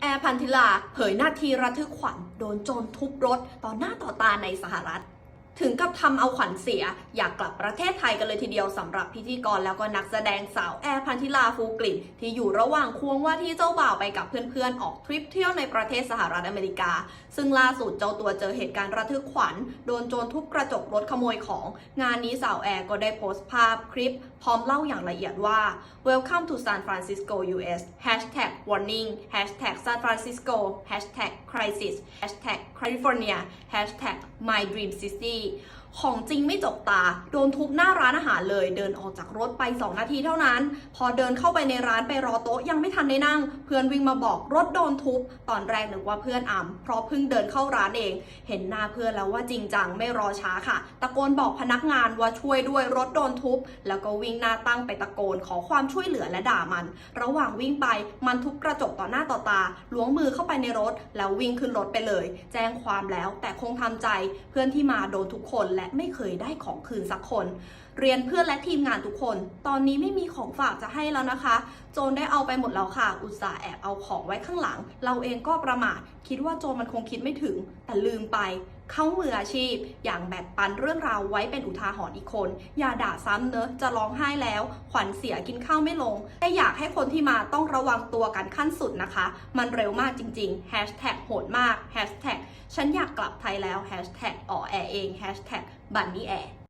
แอร์พันธิลาเผยหน้าทีระทึกขวัญโดนโจรทุบรถต่อหน้าต่อตาในสหรัฐ ถึงกับทำเอาขวัญเสีย อยากกลับประเทศไทยกันเลยทีเดียวสำหรับพิธีกรแล้วก็นักแสดงสาวแอร์พันธิลาฟูกลิ่นที่อยู่ระหว่างควงว่าที่เจ้าบ่าวไปกับเพื่อนๆ ออกทริปเที่ยวในประเทศสหรัฐอเมริกา ซึ่งล่าสุดเจ้าตัวเจอเหตุการณ์ระทึกขวัญ โดนโจรทุบกระจกรถขโมยของ งานนี้สาวแอร์ก็ได้โพสต์ภาพคลิป พร้อมเล่าอย่างละเอียดว่า Welcome to San Francisco US Hashtag warning Hashtag San Francisco Hashtag crisis Hashtag California Hashtag my dream city ของจริงไม่จกตา โดนทุบหน้าร้านอาหารเลย เดินออกจากรถไป 2 นาทีเท่านั้น พอเดินเข้าไปในร้านไปรอโต๊ะยังไม่ทันได้นั่ง เพื่อนวิ่งมาบอกรถโดนทุบ ตอนแรกนึกว่าเพื่อนอ่ำเพราะเพิ่งเดินเข้าร้านเอง เห็นหน้าเพื่อนแล้วว่าจริงจังไม่รอช้าค่ะ ตะโกนบอกพนักงานว่าช่วยด้วยรถโดนทุบ แล้วก็วิ่งหน้าตั้งไปตะโกนขอความช่วยเหลือและด่ามัน ระหว่างวิ่งไปมันทุบกระจกต่อหน้าต่อตาล้วงมือเข้าไปในรถ แล้ววิ่งขึ้นรถไปเลย แจ้งความแล้วแต่คงทำใจเพื่อนที่มาโดนทุกคนและไม่เคยได้ของคืนสักคน เรียนเพื่อนและทีมงานทุกคน ตอนนี้ไม่มีของฝากจะให้แล้วนะคะ โจนได้เอาไปหมดแล้วค่ะ อุตส่าห์แอบเอาของไว้ข้างหลัง เราเองก็ประมาทคิดว่าโจนมันคงคิดไม่ถึง แต่ลืมไป เขามืออาชีพ อย่างแบ่งปันเรื่องราวไว้เป็นอุทาหรณ์อีกคน อย่าด่าซ้ำเนอะจะร้องไห้แล้ว ขวัญเสียกินข้าวไม่ลง แต่อยากให้คนที่มาต้องระวังตัวกันขั้นสุดนะคะ มันเร็วมากจริงๆแฮชแท็กโหดมากแฮชแท็กฉันอยากกลับไทยแล้วแฮชแท็กอ๋อแอเองแฮชแท็กบันนี่แอ